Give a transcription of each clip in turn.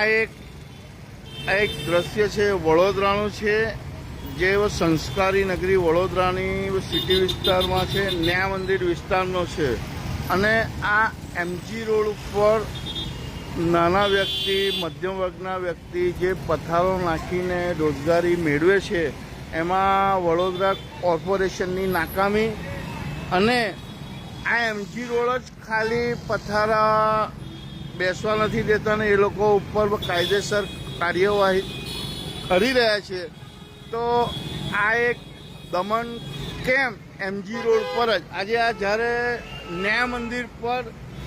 આ એક આ એક દ્રશ્ય છે, વડોદરાનું છે, જે સંસ્કારી નગરી વડોદરાની સિટી વિસ્તારમાં છે, ન્યા મંદિર વિસ્તારનો છે. અને આ એમજી રોડ ઉપર નાના વ્યક્તિ, મધ્યમ વર્ગના વ્યક્તિ જે પથારો નાખીને રોજગારી મેળવે છે, એમાં વડોદરા કોર્પોરેશનની નાકામી અને આ એમજી રોડ જ ખાલી પથારા બેસવા નથી દેતા ને એ લોકો ઉપર કાયદેસર કાર્યવાહી કરી રહ્યા છે. તો આ એક દમન કેમ એમજી રોડ પર જ. આજે આ જ્યારે ન્યાય મંદિર પર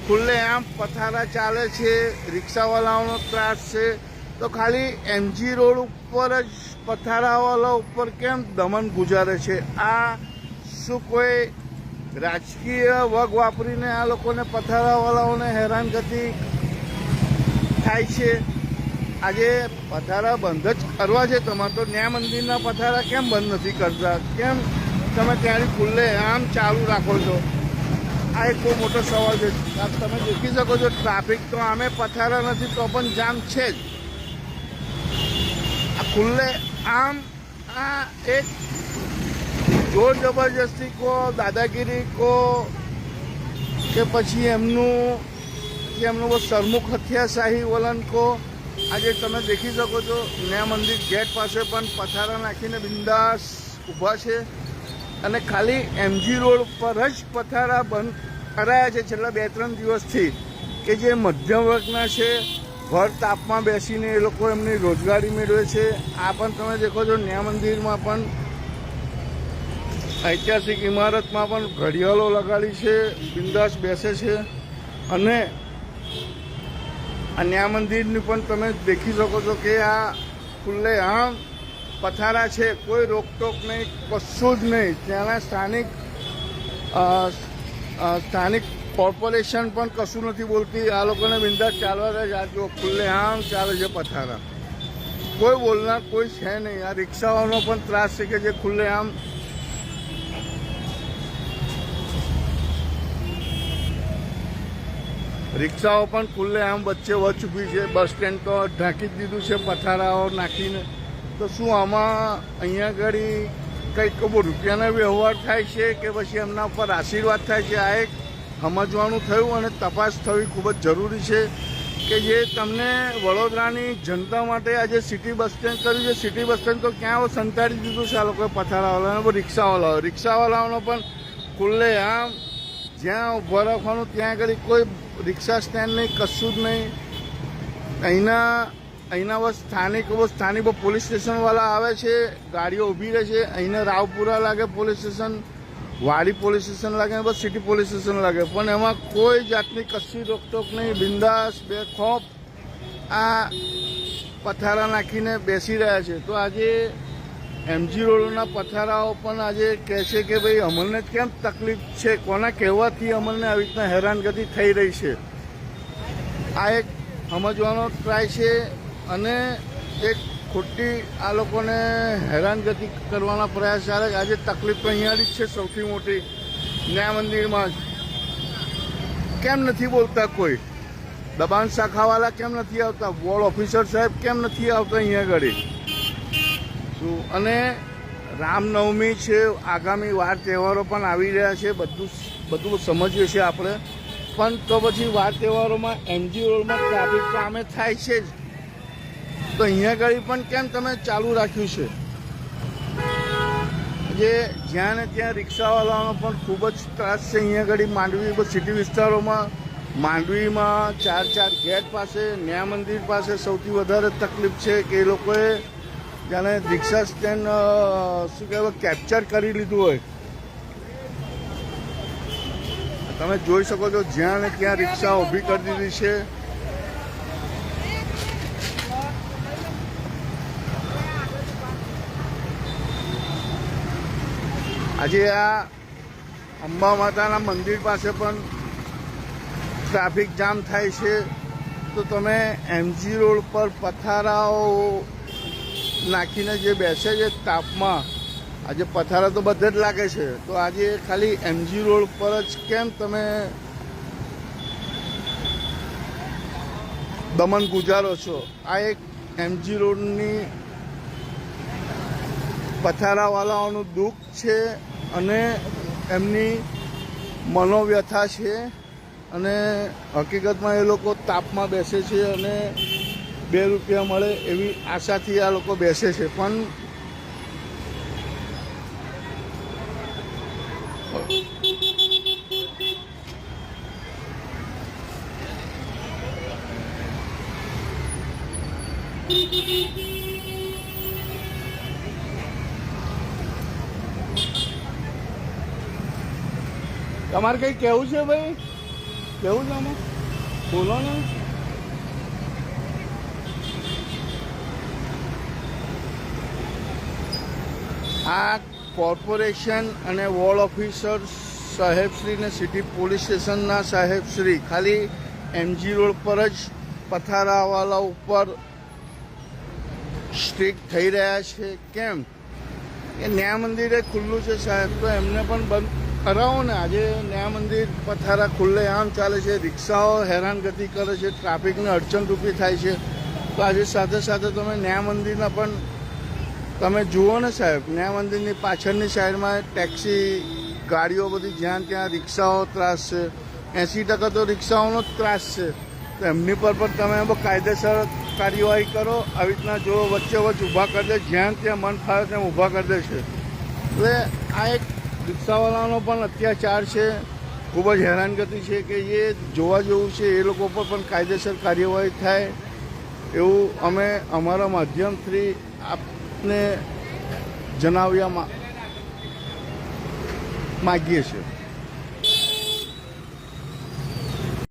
ખુલ્લેઆમ પથારા ચાલે છે રિક્ષાવાળાઓનો ત્રાસ છે, તો ખાલી એમજી રોડ ઉપર જ પથારાવાળા ઉપર કેમ દમન ગુજારે છે? આ શું કોઈ રાજકીય વગ વાપરીને આ લોકોને પથારાવાળાઓને હેરાનગતિ થાય છે? આજે પથારા બંધ જ કરવા છે? તમારે તો ન્યાય મંદિરના પથારા કેમ બંધ નથી કરતા? કેમ તમે ત્યારે ખુલ્લે આમ ચાલુ રાખો છો? આ એક બહુ મોટો સવાલ છે. તમે દેખી શકો છો, ટ્રાફિક તો આમે પથારા નથી, તો પણ જામ છે જ. આ ખુલ્લે આમ, આ એક જોર જબરજસ્તી કો, દાદાગીરી કો, કે પછી એમનું કે એમનું બહુ સરમુખ હથિયાશાહી વલણ કો આજે તમે દેખી શકો છો ન્યા મંદિર ગેટ પાસે પણ પથારા નાખીને બિંદાસ ઊભા છે. અને ખાલી એમજી રોડ પર જ પથારા બંધ કરાયા છે છેલ્લા બે ત્રણ દિવસથી. કે જે મધ્યમ વર્ગના છે ભર તાપમાં બેસીને એ લોકો એમની રોજગારી મેળવે છે. આ પણ તમે દેખો છો ન્યા મંદિરમાં પણ ઐતિહાસિક ઇમારતમાં પણ ઘડિયાળો લગાડી છે, બિંદાસ બેસે છે. અને આ ન્યા મંદિરની પણ તમે દેખી શકો છો કે આ ખુલ્લે આમ પથારા છે, કોઈ રોકટોક નહીં, કશું જ નહીં. ત્યાંના સ્થાનિક સ્થાનિક કોર્પોરેશન પણ કશું નથી બોલતી. આ લોકોને બિંદાસ ચાલવા દે આ જો ખુલ્લે આમ ચાલે છે પથારા. કોઈ બોલનાર કોઈ છે નહીં. આ રિક્ષાઓનો પણ ત્રાસ છે કે જે ખુલ્લે, આમ રિક્ષાઓ પણ ખુલ્લે આમ વચ્ચે વચ ઊભી છે. બસ સ્ટેન્ડ તો ઢાંકી જ દીધું છે, પથારાઓ નાખીને. તો શું આમાં અહીંયા આગળ કંઈક બહુ રૂપિયાના વ્યવહાર થાય છે કે પછી એમના ઉપર આશીર્વાદ થાય છે? આ એક સમજવાનું થયું અને તપાસ થવી ખૂબ જ જરૂરી છે કે જે તમને વડોદરાની જનતા માટે આજે સિટી બસ સ્ટેન્ડ કર્યું છે. સિટી બસ સ્ટેન્ડ તો ક્યાં સંતાડી દીધું છે? આ લોકોએ પથારાવાળાને રિક્ષાવાળાઓ. રિક્ષાવાળાઓનો પણ ખુલ્લે આમ જ્યાં ઊભા રાખવાનું, ત્યાં આગળ કોઈ રિક્ષા સ્ટેન્ડ નહીં, કશું જ નહીં. અહીંના અહીંના બસ સ્થાનિક સ્થાનિક પોલીસ સ્ટેશનવાળા આવે છે, ગાડીઓ ઊભી રહે છે. અહીંને રાવપુરા લાગે police station, Wadi police station લાગે બસ સિટી પોલીસ સ્ટેશન લાગે. પણ એમાં કોઈ જાતની કશી રોકટોક નહીં. બિંદાસ, બે ખોફ આ પથારા નાખીને બેસી રહ્યા છે. તો આજે એમજી રોડના પથારાઓ પણ આજે કહે છે કે ભાઈ અમલને કેમ તકલીફ છે? કોના કહેવાથી અમલને આવી રીતના હેરાનગતિ થઈ રહી છે? આ એક સમજવાનો ટ્રાય છે અને એક ખોટી આ લોકોને હેરાનગતિ કરવાના પ્રયાસ ચાલે આજે તકલીફ તો અહીંયાની જ છે સૌથી મોટી ન્યાય મંદિરમાં. જ કેમ નથી બોલતા કોઈ? દબાણ શાખાવાળા કેમ નથી આવતા? વોર્ડ ઓફિસર સાહેબ કેમ નથી આવતા અહીંયા આગળ? શું અને રામનવમી છે, આગામી વાર તહેવારો પણ આવી રહ્યા છે, બધું બધું સમજીએ છીએ આપણે. પણ તો પછી વાર તહેવારોમાં એમજી રોડમાં ટ્રાફિક તો આમે થાય છે જ. તો અહીંયા આગળ પણ કેમ તમે ચાલુ રાખ્યું છે? જે જ્યાં ને ત્યાં રિક્ષાવાળાનો પણ ખૂબ જ ત્રાસ છે અહીંયા આગળ માંડવી સિટી વિસ્તારોમાં. માંડવીમાં ચાર ચાર ગેટ પાસે, ન્યા મંદિર પાસે સૌથી વધારે તકલીફ છે કે એ લોકોએ જાણે રિક્ષા સ્ટેન્ડ શું કહેવાય કેપ્ચર કરી લીધું હોય. તમે જોઈ શકો છો જ્યાં ને ત્યાં રિક્ષા ઊભી કરી દીધી છે. આજે આ અંબા માતાના મંદિર પાસે પણ ટ્રાફિક જામ થાય છે. તો તમે એમજી રોડ પર પથારાઓ નાખીને જે બેસે છે તાપમાં, આજે પથારા તો બધે જ લાગે છે. તો આજે ખાલી એમજી રોડ પર જ કેમ તમે દમન ગુજારો છો? આ એક એમજી રોડની પથારાવાળાઓનું દુઃખ છે અને એમની મનોવ્યથા છે અને હકીકતમાં એ લોકો તાપમાં બેસે છે અને બે રૂપિયા મળે એવી આશાથી આ લોકો બેસે છે. પણ તમારે કંઈ કેવું છે ભાઈ? કેવું છે આમાં? બોલો ને. આ કોર્પોરેશન અને વોર્ડ ઓફિસર સાહેબશ્રી ને સિટી પોલીસ સ્ટેશનના સાહેબશ્રી ખાલી એમજી રોડ પર જ પથારાવાલા ઉપર સ્ટ્રીક થઈ રહ્યા છે. કેમ? કે ન્યાય મંદિરે ખુલ્લું છે સાહેબ. તો એમને પણ બંધ કરાવો ને. આજે ન્યાય મંદિર પથારા ખુલ્લે આમ ચાલે છે. રિક્ષાઓ હેરાનગતિ કરે છે. ટ્રાફિકને અડચણ ઊભી થાય છે. તો આજે સાથે સાથે તમે ન્યાય મંદિરના પણ તમે જુઓ ને સાહેબ ન્યાય મંદિરની પાછળની સાઈડમાં ટેક્સી, ગાડીઓ બધી જ્યાં ત્યાં રિક્ષાઓ ત્રાસ છે. એંસી ટકા તો રિક્ષાઓનો જ ત્રાસ છે. તો એમની પર પણ તમે કાયદેસર કાર્યવાહી કરો, આવી રીતના જો વચ્ચે વચ્ચે ઊભા કરી દે, જ્યાં ત્યાં મન ફાવે તેમ ઊભા કરી દે છે. એટલે આ એક રિક્ષાવાળાનો પણ અત્યાચાર છે. ખૂબ જ હેરાનગતિ છે કે એ જોવા જેવું છે, એ લોકો પર પણ કાયદેસર કાર્યવાહી થાય. એવું અમે અમારા માધ્યમથી આપને જણાવ્યા માગીએ છીએ.